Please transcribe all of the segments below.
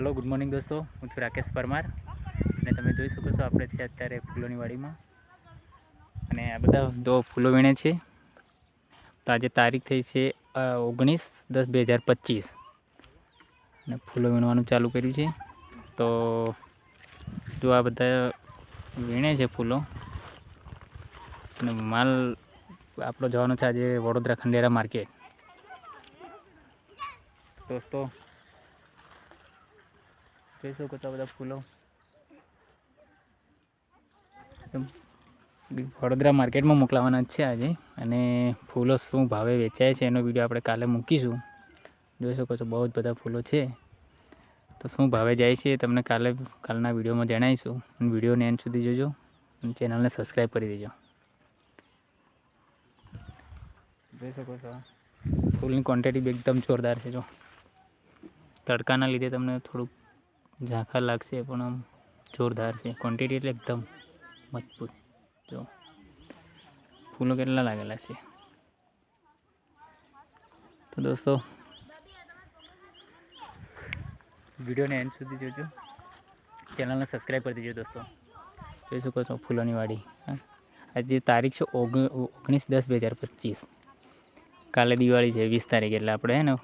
Hello good morning દોસ્તો. હું છું રાકેશ પરમાર. અને તમે જોઈ શકો છો, આપણે છે અત્યારે ફૂલોની વાડીમાં. અને આ બધા દો ફૂલો વીણે છે. તો આજે તારીખ થઈ છે ઓગણીસ દસ બે હજાર પચીસ. અને ફૂલો વીણવાનું ચાલુ કર્યું છે. તો જો આ બધા વીણે છે ફૂલો. અને માલ આપણો જવાનો છે આજે વડોદરા ખંડેરા માર્કેટ. દોસ્તો જોઈ શકો છો બધા ફૂલો? વડોદરા માર્કેટમાં મોકલાવાના જ છે આજે. અને ફૂલો શું ભાવે વેચાય છે એનો વીડિયો આપણે કાલે મૂકીશું. જોઈ શકો છો, બહુ જ બધા ફૂલો છે. તો શું ભાવે જાય છે તમને કાલે, કાલના વિડીયોમાં જણાવીશું. અને વિડીયોને એન્ડ સુધી જોજો. અને ચેનલને સબસ્ક્રાઈબ કરી દેજો. જોઈ શકો છો. ફૂલની ક્વોન્ટિટી એકદમ જોરદાર છે, જો. તડકાના લીધે તમને થોડુંક ઝાંખા લાગશે, પણ આમ જોરદાર છે. ક્વોન્ટિટી એટલે એકદમ મજબૂત. જો, ફૂલો કેટલા લાગેલા છે? તો દોસ્તો, વિડીયોને એન્ડ સુધી જોજો. ચેનલને સબસ્ક્રાઈબ કરી દેજો દોસ્તો. જોઈ શકો છો ફૂલોની વાડી. આજે તારીખ છે ઓગ, ઓગણીસ દસ બે હજાર પચીસ. કાલે દિવાળી છે, વીસ તારીખ. એટલે આપણે, હે ને,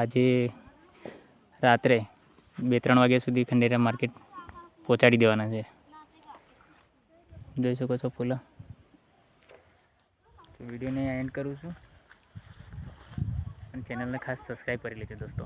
આજે રાત્રે બે ત્રણ વાગ્યા સુધી ખંડેરા માર્કેટ પહોંચાડી દેવાના છે. જોઈ શકો છો ફૂલા. વિડીયોને એન્ડ કરું છું. અને ચેનલને ખાસ સબસ્ક્રાઈબ કરી લેજો દોસ્તો.